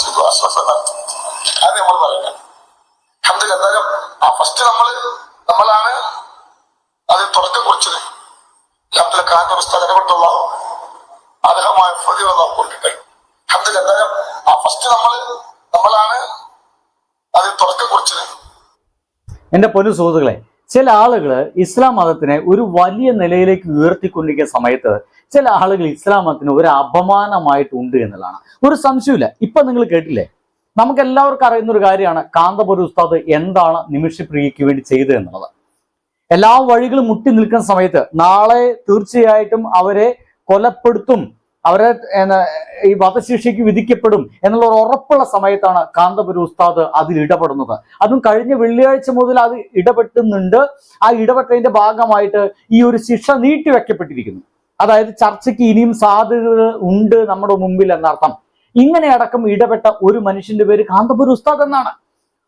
ചെയ്തു ആശ്വാസം നടത്തി അത് നമ്മൾ പറയുന്നത് അഹമ്മദ് എന്തായാലും ആ ഫസ്റ്റ് നമ്മൾ നമ്മളാണ് അത് തുടക്കം കുറിച്ചത്. അബ്ദുൽ ഖാദർ ഉസ്താദ് ഇടപെട്ടുള്ള അർഹമായ പ്രതികളുള്ള കൊണ്ടിട്ട് അഹമ്മദ് എന്തായാലും ആ ഫസ്റ്റ് നമ്മൾ നമ്മളാണ് അത് തുടക്കം കുറിച്ചത്. എന്റെ പൊന്നു സുഹൃത്തുക്കളെ ചില ആളുകൾ ഇസ്ലാം മതത്തിനെ ഒരു വലിയ നിലയിലേക്ക് ഉയർത്തിക്കൊണ്ടിരിക്കുന്ന സമയത്ത് ചില ആളുകൾ ഇസ്ലാം മതത്തിന് ഒരു അപമാനമായിട്ടുണ്ട് എന്നുള്ളതാണ്. ഒരു സംശയമില്ല ഇപ്പൊ നിങ്ങൾ കേട്ടില്ലേ? നമുക്ക് എല്ലാവർക്കും അറിയുന്ന ഒരു കാര്യമാണ്. കാന്തപുര ഉസ്താദ് എന്താണ് നിമിഷപ്രിയയ്ക്ക് വേണ്ടി ചെയ്തത് എന്നുള്ളത്. എല്ലാ വഴികളും മുട്ടി നിൽക്കുന്ന സമയത്ത് നാളെ തീർച്ചയായിട്ടും അവരെ കൊലപ്പെടുത്തും. അവരെ ഈ വധശിക്ഷയ്ക്ക് വിധിക്കപ്പെടും എന്നുള്ള ഒരു ഉറപ്പുള്ള സമയത്താണ് കാന്തപുര ഉസ്താദ് അതിൽ ഇടപെടുന്നത്. അതും കഴിഞ്ഞ വെള്ളിയാഴ്ച മുതൽ അത് ഇടപെട്ടുന്നുണ്ട്. ആ ഇടപെട്ടതിന്റെ ഭാഗമായിട്ട് ഈ ഒരു ശിക്ഷ നീട്ടിവെക്കപ്പെട്ടിരിക്കുന്നു. അതായത് ചർച്ചയ്ക്ക് ഇനിയും സാധ്യതകൾ ഉണ്ട് നമ്മുടെ മുമ്പിൽ എന്നർത്ഥം. ഇങ്ങനെ അടക്കം ഇടപെട്ട ഒരു മനുഷ്യന്റെ പേര് കാന്തപുര ഉസ്താദ് എന്നാണ്.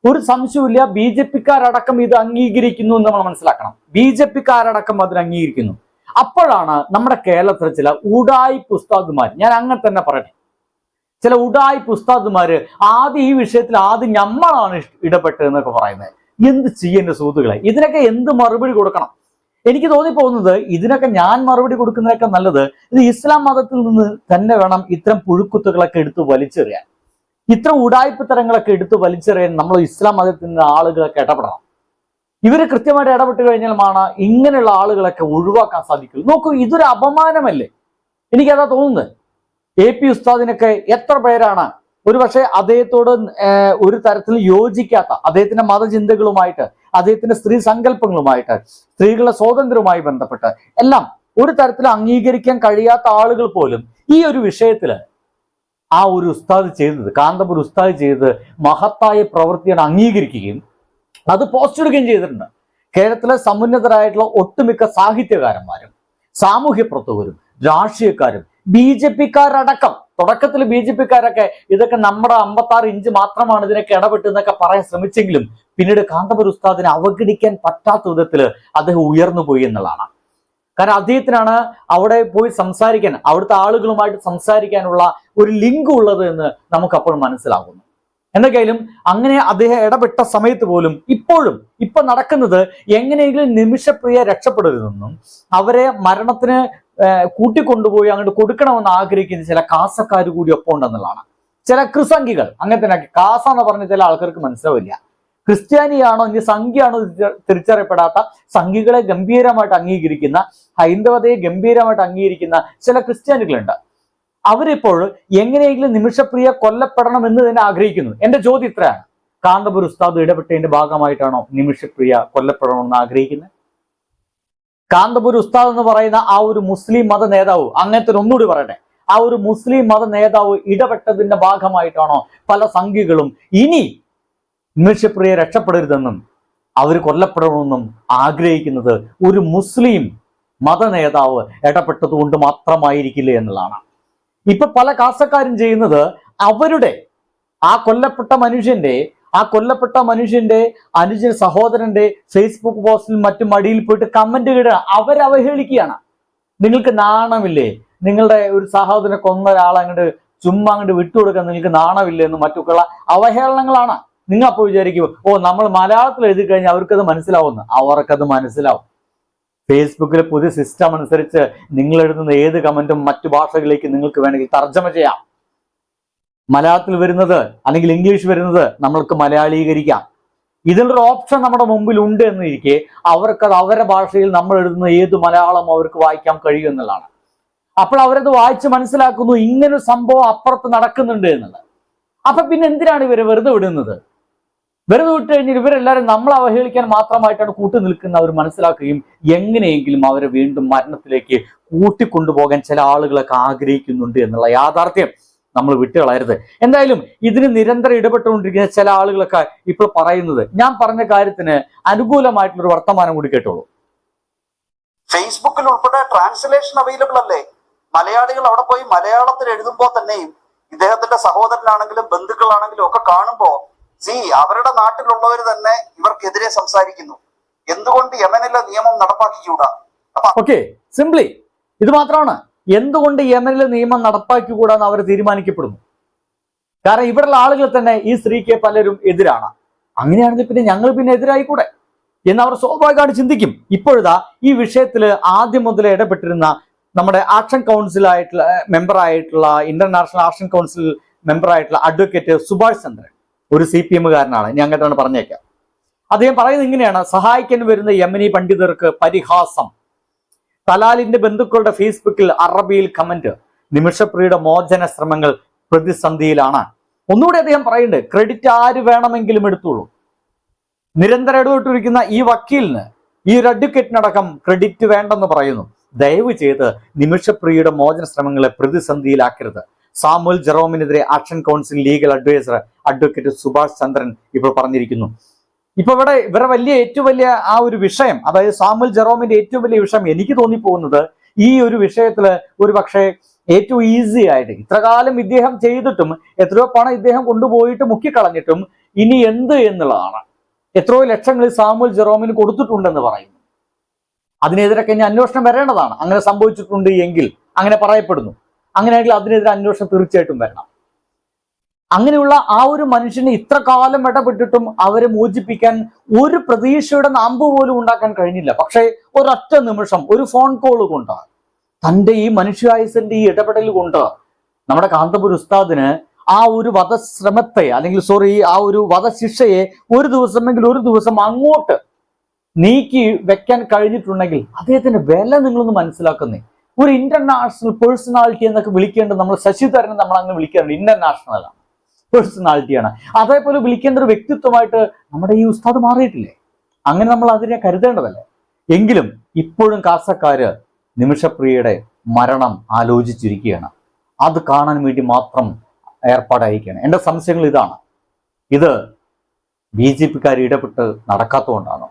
ഒരു സംശയമില്ല ബി ജെ പിക്കാരടക്കം ഇത് അംഗീകരിക്കുന്നു എന്ന് നമ്മൾ മനസ്സിലാക്കണം. ബി ജെ പിക്കാരടക്കം അതിന് അംഗീകരിക്കുന്നു. അപ്പോഴാണ് നമ്മുടെ കേരളത്തിലെ ചില ഉടായ്പ ഉസ്താദുമാർ ഞാൻ അങ്ങനെ തന്നെ പറയട്ടെ. ചില ഉടായ്പ ഉസ്താദുമാര് ആദ്യം ഈ വിഷയത്തിൽ ആദ്യം നമ്മളാണ് ഇടപെട്ടതെന്നൊക്കെ പറയുന്നത്. എന്ത് ചെയ്യേണ്ട സുഹൃത്തുക്കളെ? ഇതിനൊക്കെ എന്ത് മറുപടി കൊടുക്കണം? എനിക്ക് തോന്നിപ്പോകുന്നത് ഇതിനൊക്കെ ഞാൻ മറുപടി കൊടുക്കുന്നതൊക്കെ നല്ലത് ഇത് ഇസ്ലാം മതത്തിൽ നിന്ന് തന്നെ വേണം ഇത്തരം പുഴുക്കുത്തുകളൊക്കെ എടുത്ത് വലിച്ചെറിയാൻ. ഇത്ര ഉടായ്പ തരങ്ങളൊക്കെ എടുത്ത് വലിച്ചെറിയാൻ നമ്മൾ ഇസ്ലാം മതത്തിൽ നിന്ന് ആളുകളൊക്കെ ഇടപെടണം. ഇവർ കൃത്യമായിട്ട് ഇടപെട്ട് കഴിഞ്ഞാലാണ് ഇങ്ങനെയുള്ള ആളുകളൊക്കെ ഒഴിവാക്കാൻ സാധിക്കും. നോക്കൂ ഇതൊരു അപമാനമല്ലേ? എനിക്കതാ തോന്നുന്നത്. എ പി ഉസ്താദിനൊക്കെ എത്ര പേരാണ് ഒരുപക്ഷെ അദ്ദേഹത്തോട് ഒരു തരത്തിൽ യോജിക്കാത്ത അദ്ദേഹത്തിന്റെ മതചിന്തകളുമായിട്ട് അദ്ദേഹത്തിന്റെ സ്ത്രീ സങ്കല്പങ്ങളുമായിട്ട് സ്ത്രീകളുടെ സ്വാതന്ത്ര്യവുമായി ബന്ധപ്പെട്ട് എല്ലാം ഒരു തരത്തിൽ അംഗീകരിക്കാൻ കഴിയാത്ത ആളുകൾ പോലും ഈ ഒരു വിഷയത്തിൽ ആ ഒരു ഉസ്താദ് ചെയ്തത് കാന്തപുരം ഉസ്താദ് ചെയ്തത് മഹത്തായ പ്രവൃത്തിയാണ് അംഗീകരിക്കുകയും അത് പോസ്റ്റ് ഇടുകയും ചെയ്തിട്ടുണ്ട്. കേരളത്തിലെ സമുന്നതരായിട്ടുള്ള ഒട്ടുമിക്ക സാഹിത്യകാരന്മാരും സാമൂഹ്യ പ്രവർത്തകരും രാഷ്ട്രീയക്കാരും ബി ജെ പിക്കാരടക്കം തുടക്കത്തിൽ ബി ജെ പിക്കാരൊക്കെ ഇതൊക്കെ നമ്മുടെ അമ്പത്തി ആറ് ഇഞ്ച് മാത്രമാണ് ഇതിനൊക്കെ ഇടപെട്ട് എന്നൊക്കെ പറയാൻ ശ്രമിച്ചെങ്കിലും പിന്നീട് കാന്തപുര ഉസ്താദിനെ അവഗണിക്കാൻ പറ്റാത്ത വിധത്തിൽ അദ്ദേഹം ഉയർന്നു പോയി എന്നുള്ളതാണ്. കാരണം അദ്ദേഹത്തിനാണ് അവിടെ പോയി സംസാരിക്കാൻ അവിടുത്തെ ആളുകളുമായിട്ട് സംസാരിക്കാനുള്ള ഒരു ലിങ്ക് ഉള്ളത് എന്ന് നമുക്കപ്പോൾ മനസ്സിലാകുന്നു. എന്തൊക്കെയായാലും അങ്ങനെ അദ്ദേഹം ഇടപെട്ട സമയത്ത് പോലും ഇപ്പോഴും ഇപ്പൊ നടക്കുന്നത് എങ്ങനെയെങ്കിലും നിമിഷപ്രിയ രക്ഷപ്പെടരുതെന്നും അവരെ മരണത്തിന് കൂട്ടിക്കൊണ്ടുപോയി അങ്ങോട്ട് കൊടുക്കണമെന്ന് ആഗ്രഹിക്കുന്ന ചില കാസക്കാർ കൂടി ഒപ്പം ഉണ്ടെന്നുള്ളതാണ് ചില കൃസംഗികൾ അങ്ങനെ തന്നെ കാസ എന്ന് പറഞ്ഞ ചില ആൾക്കാർക്ക് മനസ്സിലാവില്ല. ക്രിസ്ത്യാനിയാണോ ഇനി സംഖ്യയാണോ തിരിച്ച- തിരിച്ചറിയപ്പെടാത്ത സംഖ്യകളെ ഗംഭീരമായിട്ട് അംഗീകരിക്കുന്ന ഹൈന്ദവതയെ ഗംഭീരമായിട്ട് അംഗീകരിക്കുന്ന ചില ക്രിസ്ത്യാനികളുണ്ട്. അവരിപ്പോൾ എങ്ങനെയെങ്കിലും നിമിഷപ്രിയ കൊല്ലപ്പെടണം എന്ന് തന്നെ ആഗ്രഹിക്കുന്നു. എന്റെ ചോദ്യം ഇത്രയാണ്. കാന്തപുര ഉസ്താദ് ഇടപെട്ടതിന്റെ ഭാഗമായിട്ടാണോ നിമിഷപ്രിയ കൊല്ലപ്പെടണമെന്ന് ആഗ്രഹിക്കുന്നത്? കാന്തപുര ഉസ്താദ് എന്ന് പറയുന്ന ആ ഒരു മുസ്ലിം മത നേതാവ് അങ്ങനത്തെ ഒന്നുകൂടി പറയട്ടെ. ആ ഒരു മുസ്ലിം മത നേതാവ് ഇടപെട്ടതിന്റെ ഭാഗമായിട്ടാണോ പല സംഖ്യകളും ഇനി നിമിഷപ്രിയ രക്ഷപ്പെടരുതെന്നും അവർ കൊല്ലപ്പെടണമെന്നും ആഗ്രഹിക്കുന്നത് ഒരു മുസ്ലിം മത നേതാവ് ഇടപെട്ടത് കൊണ്ട് മാത്രമായിരിക്കില്ല എന്നുള്ളതാണ്. ഇപ്പൊ പല കാസക്കാരും ചെയ്യുന്നത് അവരുടെ ആ കൊല്ലപ്പെട്ട മനുഷ്യന്റെ ആ കൊല്ലപ്പെട്ട മനുഷ്യന്റെ അനുജൻ സഹോദരന്റെ ഫേസ്ബുക്ക് പോസ്റ്റിൽ മറ്റും മടിയിൽ പോയിട്ട് കമന്റ് ഇടുക അവരെ അവഹേളിക്കുകയാണ് നിങ്ങൾക്ക് നാണമില്ലേ? നിങ്ങളുടെ ഒരു സഹോദരനെ കൊന്ന ഒരാളെ അങ്ങോട്ട് ചുമ്മാ അങ്ങോട്ട് വിട്ടുകൊടുക്കാൻ നിങ്ങൾക്ക് നാണമില്ലേ എന്ന് മറ്റൊക്കെയുള്ള അവഹേളനങ്ങളാണ്. നിങ്ങൾ അപ്പോൾ വിചാരിക്കും ഓ നമ്മൾ മലയാളത്തിൽ എഴുതി കഴിഞ്ഞാൽ അവർക്കത് മനസ്സിലാവുന്നു? അവർക്കത് മനസ്സിലാവും. ഫേസ്ബുക്കിലെ പുതിയ സിസ്റ്റം അനുസരിച്ച് നിങ്ങൾ എഴുതുന്ന ഏത് കമന്റും മറ്റു ഭാഷകളിലേക്ക് നിങ്ങൾക്ക് വേണമെങ്കിൽ തർജമ ചെയ്യാം. മലയാളത്തിൽ വരുന്നത് അല്ലെങ്കിൽ ഇംഗ്ലീഷ് വരുന്നത് നമ്മൾക്ക് മലയാളീകരിക്കാം. ഇതിനൊരു ഓപ്ഷൻ നമ്മുടെ മുമ്പിൽ ഉണ്ട് എന്നിരിക്കെ അവർക്കത് അവരുടെ ഭാഷയിൽ നമ്മൾ എഴുതുന്ന ഏത് മലയാളം അവർക്ക് വായിക്കാൻ കഴിയും എന്നുള്ളതാണ്. അപ്പോൾ അവരത് വായിച്ച് മനസ്സിലാക്കുന്നു ഇങ്ങനൊരു സംഭവം അപ്പുറത്ത് നടക്കുന്നുണ്ട് എന്നുള്ളത്. അപ്പൊ പിന്നെ എന്തിനാണ് ഇവരെ വെറുതെ വിടുന്നത്? വെറുതെ വിട്ട് കഴിഞ്ഞാൽ ഇവരെല്ലാവരും നമ്മളെ അവഹേളിക്കാൻ മാത്രമായിട്ടാണ് കൂട്ടു നിൽക്കുന്ന അവർ മനസ്സിലാക്കുകയും എങ്ങനെയെങ്കിലും അവരെ വീണ്ടും മരണത്തിലേക്ക് കൂട്ടിക്കൊണ്ടുപോകാൻ ചില ആളുകളൊക്കെ ആഗ്രഹിക്കുന്നുണ്ട് എന്നുള്ള യാഥാർത്ഥ്യം നമ്മൾ വിട്ടുകളയരുത്. എന്തായാലും ഇതിന് നിരന്തരം ഇടപെട്ടുകൊണ്ടിരിക്കുന്ന ചില ആളുകളൊക്കെ ഇപ്പോൾ പറയുന്നത് ഞാൻ പറഞ്ഞ കാര്യത്തിന് അനുകൂലമായിട്ടുള്ള ഒരു വർത്തമാനം കൂടി കേട്ടോളൂ. ഫേസ്ബുക്കിൽ ഉൾപ്പെടെ ട്രാൻസ്ലേഷൻ അവൈലബിൾ അല്ലേ? മലയാളികൾ അവിടെ പോയി മലയാളത്തിൽ എഴുതുമ്പോൾ തന്നെയും ഇദ്ദേഹത്തിന്റെ സഹോദരനാണെങ്കിലും ബന്ധുക്കളാണെങ്കിലും ഒക്കെ കാണുമ്പോ സി അവരുടെ നാട്ടിലുള്ളവർ തന്നെ ഇവർക്കെതിരെ സംസാരിക്കുന്നു. എന്തുകൊണ്ട് യമനിലെ നിയമം നടപ്പാക്കിക്കൂടാ? കൂടാ ഓക്കെ സിംപ്ലി ഇത് മാത്രമാണ്. എന്തുകൊണ്ട് യമനിലെ നിയമം നടപ്പാക്കിക്കൂടാന്ന് അവർ തീരുമാനിക്കപ്പെടുന്നു. കാരണം ഇവിടെയുള്ള ആളുകൾ തന്നെ ഈ സ്ത്രീക്ക് പലരും എതിരാണ്. അങ്ങനെയാണെങ്കിൽ പിന്നെ ഞങ്ങൾ പിന്നെ എതിരായിക്കൂടെ? എന്ന് അവർ സ്വാഭാവികമായിട്ട് ചിന്തിക്കും. ഇപ്പോഴതാ ഈ വിഷയത്തിൽ ആദ്യം മുതൽ ഇടപെട്ടിരുന്ന നമ്മുടെ ആക്ഷൻ മെമ്പർ ആയിട്ടുള്ള ഇന്റർനാഷണൽ ആക്ഷൻ കൗൺസിൽ മെമ്പറായിട്ടുള്ള അഡ്വക്കേറ്റ് സുഭാഷ് ചന്ദ്രൻ. ഒരു സി പി എമ്മുകാരനാണ്. ഞാൻ അങ്ങനെയാണ് പറഞ്ഞേക്കാം. അദ്ദേഹം പറയുന്നത് ഇങ്ങനെയാണ്. സഹായിക്കാൻ വരുന്ന യമനി പണ്ഡിതർക്ക് പരിഹാസം. തലാലിന്റെ ബന്ധുക്കളുടെ ഫേസ്ബുക്കിൽ അറബിയിൽ കമന്റ്. നിമിഷപ്രിയുടെ മോചന ശ്രമങ്ങൾ പ്രതിസന്ധിയിലാണ്. ഒന്നുകൂടി അദ്ദേഹം പറയുന്നുണ്ട് ക്രെഡിറ്റ് ആര് വേണമെങ്കിലും എടുത്തോളൂ. നിരന്തരം ഇടപെട്ടിരിക്കുന്ന ഈ വക്കീലിന് ഈ ഒരു അഡ്വക്കേറ്റിനടക്കം ക്രെഡിറ്റ് വേണ്ടെന്ന് പറയുന്നു. ദയവ് ചെയ്ത് നിമിഷപ്രിയയുടെ മോചന ശ്രമങ്ങളെ പ്രതിസന്ധിയിലാക്കരുത്. Samuel ജെറോമിനെതിരെ action council legal adviser advocate Subhash Chandran ഇപ്പോൾ പറഞ്ഞിരിക്കുന്നു. ഇപ്പൊ ഇവിടെ ഇവരുടെ വലിയ ഏറ്റവും വലിയ ആ ഒരു വിഷയം അതായത് സാമുൽ ജെറോമിന്റെ ഏറ്റവും വലിയ വിഷയം എനിക്ക് തോന്നിപ്പോകുന്നത് ഈ ഒരു വിഷയത്തിൽ ഒരു പക്ഷേ ഏറ്റവും ഈസി ആയിട്ട് ഇത്രകാലം ഇദ്ദേഹം ചെയ്തിട്ടും എത്രയോ പണം ഇദ്ദേഹം കൊണ്ടുപോയിട്ട് മുക്കിക്കളഞ്ഞിട്ടും ഇനി എന്ത് എന്നുള്ളതാണ്. എത്രയോ ലക്ഷങ്ങൾ സാമുൽ ജെറോമിന് കൊടുത്തിട്ടുണ്ടെന്ന് പറയുന്നു. അതിനെതിരൊക്കെ ഇനി അന്വേഷണം വരേണ്ടതാണ്. അങ്ങനെ സംഭവിച്ചിട്ടുണ്ട് എങ്കിൽ അങ്ങനെ പറയപ്പെടുന്നു. അങ്ങനെയാണെങ്കിൽ അതിനെതിരെ അന്വേഷണം തീർച്ചയായിട്ടും വരണം. അങ്ങനെയുള്ള ആ ഒരു മനുഷ്യനെ ഇത്ര കാലം ഇടപെട്ടിട്ടും അവരെ മോചിപ്പിക്കാൻ ഒരു പ്രതീക്ഷയുടെ നാമ്പ് പോലും ഉണ്ടാക്കാൻ കഴിഞ്ഞില്ല. പക്ഷേ ഒരൊറ്റ നിമിഷം ഒരു ഫോൺ കോൾ കൊണ്ട് തന്റെ ഈ മനുഷ്യായുസിന്റെ ഈ ഇടപെടൽ കൊണ്ട് നമ്മുടെ കാന്തപുര ഉസ്താദിന് ആ ഒരു വധശ്രമത്തെ അല്ലെങ്കിൽ സോറി ആ ഒരു വധശിക്ഷയെ ഒരു ദിവസമെങ്കിൽ ഒരു ദിവസം അങ്ങോട്ട് നീക്കി വെക്കാൻ കഴിഞ്ഞിട്ടുണ്ടെങ്കിൽ അദ്ദേഹത്തിന്റെ വില നിങ്ങളൊന്ന് മനസ്സിലാക്കുന്നേ. ഒരു ഇന്റർനാഷണൽ പേഴ്സണാലിറ്റി എന്നൊക്കെ വിളിക്കേണ്ടത് നമ്മൾ ശശിധരനെ നമ്മൾ അങ്ങ് വിളിക്കാറുണ്ട്. ഇന്റർനാഷണൽ ആണ്. പേഴ്സണാലിറ്റിയാണ് അതേപോലെ വിളിക്കേണ്ട ഒരു വ്യക്തിത്വമായിട്ട് നമ്മുടെ ഈ ഉസ്താദ് മാറിയിട്ടില്ലേ? അങ്ങനെ നമ്മൾ അതിനെ കരുതേണ്ടതല്ലേ? എങ്കിലും ഇപ്പോഴും കാസക്കാര് നിമിഷപ്രിയയുടെ മരണം ആലോചിച്ചിരിക്കുകയാണ്. അത് കാണാൻ വേണ്ടി മാത്രം ഏർപ്പാടായിരിക്കുകയാണ്. എന്റെ സംശയങ്ങൾ ഇതാണ്. ഇത് ബി ജെ പിക്കാർ ഇടപെട്ട് നടക്കാത്തതുകൊണ്ടാണോ?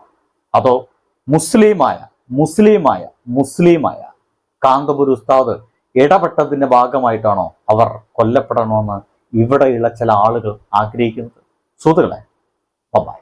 അതോ മുസ്ലിമായ മുസ്ലിമായ മുസ്ലിമായ കാന്തപുര ഉസ്താദ് ഇടപെട്ടതിന്റെ ഭാഗമായിട്ടാണോ അവർ കൊല്ലപ്പെടണമെന്ന് ഇവിടെയുള്ള ചില ആളുകൾ ആഗ്രഹിക്കുന്നത്? സുഹൃത്തുക്കളെ ബൈ